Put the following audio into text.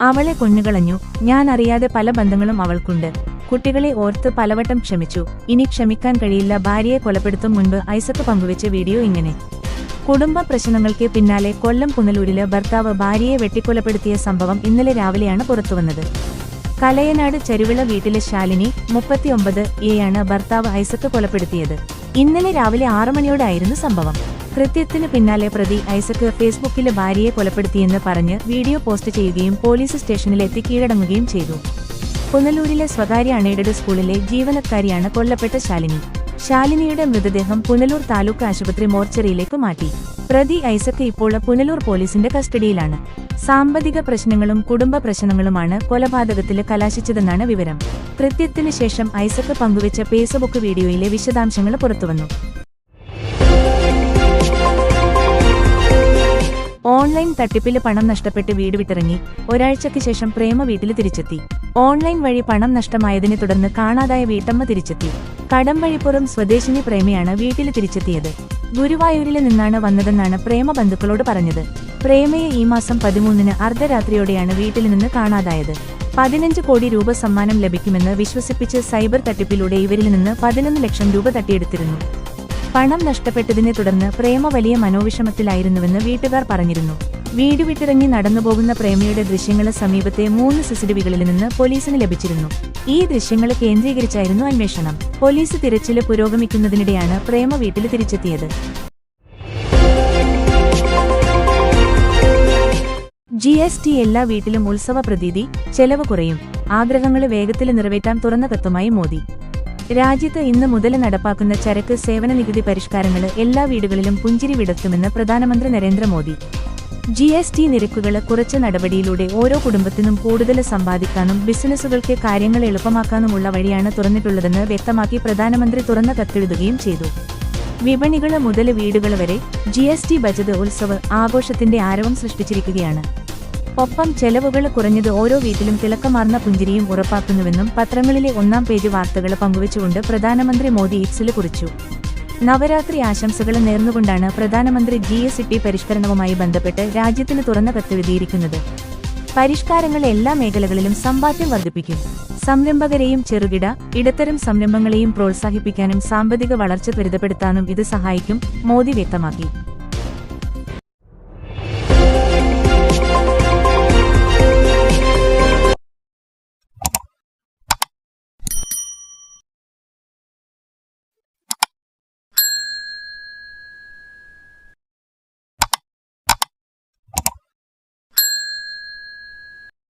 അവളെ കൊന്നുകളഞ്ഞു. ഞാൻ അറിയാതെ പല ബന്ധങ്ങളും അവൾക്കുണ്ട്. കുട്ടികളെ ഓർത്ത് പലവട്ടം ക്ഷമിച്ചു. ഇനി ക്ഷമിക്കാൻ കഴിയില്ല. ഭാര്യയെ കൊലപ്പെടുത്തും മുൻപ് ഐസക്ക് പങ്കുവെച്ച വീഡിയോ ഇങ്ങനെ. കുടുംബ പ്രശ്നങ്ങൾക്ക് പിന്നാലെ കൊല്ലം പുനലൂരിൽ ഭർത്താവ് ഭാര്യയെ വെട്ടിക്കൊലപ്പെടുത്തിയ സംഭവം ഇന്നലെ രാവിലെയാണ് പുറത്തുവന്നത്. കലയനാട് ചരുവിള വീട്ടിലെ ശാലിനി മുപ്പത്തിയൊമ്പത് എയാണ് ഭർത്താവ് ഐസക്ക് കൊലപ്പെടുത്തിയത്. ഇന്നലെ രാവിലെ ആറു മണിയോടായിരുന്നു സംഭവം. കൃത്യത്തിന് പിന്നാലെ പ്രതി ഐസക്ക് ഫേസ്ബുക്കിലെ ഭാര്യയെ കൊലപ്പെടുത്തിയെന്ന് പറഞ്ഞ് വീഡിയോ പോസ്റ്റ് ചെയ്യുകയും പോലീസ് സ്റ്റേഷനിലെത്തി കീഴടങ്ങുകയും ചെയ്തു. പുനലൂരിലെ സ്വകാര്യ അണേഡഡ് സ്കൂളിലെ ജീവനക്കാരിയാണ് കൊല്ലപ്പെട്ട ശാലിനി. ശാലിനിയുടെ മൃതദേഹം പുനലൂർ താലൂക്ക് ആശുപത്രി മോർച്ചറിയിലേക്ക് മാറ്റി. പ്രതി ഐസക്ക് ഇപ്പോൾ പുനലൂർ പോലീസിന്റെ കസ്റ്റഡിയിലാണ്. സാമ്പത്തിക പ്രശ്നങ്ങളും കുടുംബ പ്രശ്നങ്ങളുമാണ് കൊലപാതകത്തിൽ കലാശിച്ചതെന്നാണ് വിവരം. കൃത്യത്തിന് ശേഷം ഐസക്ക് പങ്കുവച്ച ഫേസ്ബുക്ക് വീഡിയോയിലെ വിശദാംശങ്ങൾ പുറത്തുവന്നു. ഓൺലൈൻ തട്ടിപ്പിൽ പണം നഷ്ടപ്പെട്ട് വീട് വിട്ടിറങ്ങി ഒരാഴ്ചയ്ക്ക് ശേഷം പ്രേമ വീട്ടിൽ തിരിച്ചെത്തി. ഓൺലൈൻ വഴി പണം നഷ്ടമായതിനെ തുടർന്ന് കാണാതായ വീട്ടമ്മ തിരിച്ചെത്തി. കടംവഴിപ്പുറം സ്വദേശിനി പ്രേമയാണ് വീട്ടിൽ തിരിച്ചെത്തിയത്. ഗുരുവായൂരിൽ നിന്നാണ് വന്നതെന്നാണ് പ്രേമ ബന്ധുക്കളോട് പറഞ്ഞത്. പ്രേമയെ ഈ മാസം പതിമൂന്നിന് അർദ്ധരാത്രിയോടെയാണ് വീട്ടിൽ നിന്ന് കാണാതായത്. പതിനഞ്ച് കോടി രൂപ സമ്മാനം ലഭിക്കുമെന്ന് വിശ്വസിപ്പിച്ച് സൈബർ തട്ടിപ്പിലൂടെ ഇവരിൽ നിന്ന് പതിനൊന്ന് ലക്ഷം രൂപ തട്ടിയെടുത്തിരുന്നു. പണം നഷ്ടപ്പെട്ടതിനെ തുടർന്ന് പ്രേമ വലിയ മനോവിഷമത്തിലായിരുന്നുവെന്ന് വീട്ടുകാർ പറഞ്ഞിരുന്നു. വീട് വിട്ടിറങ്ങി നടന്നുപോകുന്ന പ്രേമയുടെ ദൃശ്യങ്ങൾ സമീപത്തെ മൂന്ന് സിസിടിവികളിൽ നിന്ന് പോലീസിന് ലഭിച്ചിരുന്നു. ഈ ദൃശ്യങ്ങൾ കേന്ദ്രീകരിച്ചായിരുന്നു അന്വേഷണം. പോലീസ് തിരച്ചിൽ പുരോഗമിക്കുന്നതിനിടെയാണ് പ്രേമ വീട്ടിൽ തിരിച്ചെത്തിയത്. ജി എസ് ടി എല്ലാ വീട്ടിലും ഉത്സവ പ്രതീതി ചെലവ് കുറയും. ആഗ്രഹങ്ങൾ വേഗത്തിൽ നിറവേറ്റാൻ തുറന്ന കത്തുമായി മോദി. രാജ്യത്ത് ഇന്ന് മുതൽ നടപ്പാക്കുന്ന ചരക്ക് സേവന നികുതി പരിഷ്കാരങ്ങൾ എല്ലാ വീടുകളിലും പുഞ്ചിരി വിടർത്തുമെന്ന് പ്രധാനമന്ത്രി നരേന്ദ്രമോദി. ജി എസ് ടി നിരക്കുകൾ കുറച്ച നടപടിയിലൂടെ ഓരോ കുടുംബത്തിനും കൂടുതൽ സമ്പാദിക്കാനും ബിസിനസ്സുകൾക്ക് കാര്യങ്ങൾ എളുപ്പമാക്കാനുമുള്ള വഴിയാണ് തുറന്നിട്ടുള്ളതെന്ന് വ്യക്തമാക്കി പ്രധാനമന്ത്രി തുറന്ന കത്തെഴുതുകയും ചെയ്തു. വിപണികൾ മുതൽ വീടുകൾ വരെ G S T budget Utsav ആഘോഷത്തിന്റെ ആരവം സൃഷ്ടിച്ചിരിക്കുകയാണ്. ഒപ്പം ചെലവുകൾ കുറഞ്ഞത് ഓരോ വീട്ടിലും തിളക്കമാർന്ന പുഞ്ചിരിയും ഉറപ്പാക്കുന്നുവെന്നും പത്രങ്ങളിലെ ഒന്നാം പേജ് വാർത്തകൾ പങ്കുവച്ചുകൊണ്ട് പ്രധാനമന്ത്രി മോദി ഇക്സിൽ കുറിച്ചു. നവരാത്രി ആശംസകൾ നേർന്നുകൊണ്ടാണ് പ്രധാനമന്ത്രി ജി എസ് ടി പരിഷ്കരണവുമായി ബന്ധപ്പെട്ട് രാജ്യത്തിന് തുറന്ന കത്തെഴുതിയിരിക്കുന്നത് പരിഷ്കാരങ്ങൾ എല്ലാ മേഖലകളിലും സമ്പാദ്യം വർദ്ധിപ്പിക്കും. സംരംഭകരെയും ചെറുകിട ഇടത്തരം സംരംഭങ്ങളെയും പ്രോത്സാഹിപ്പിക്കാനും സാമ്പത്തിക വളർച്ച ത്വരിതപ്പെടുത്താനും ഇത് സഹായിക്കും മോദി വ്യക്തമാക്കി.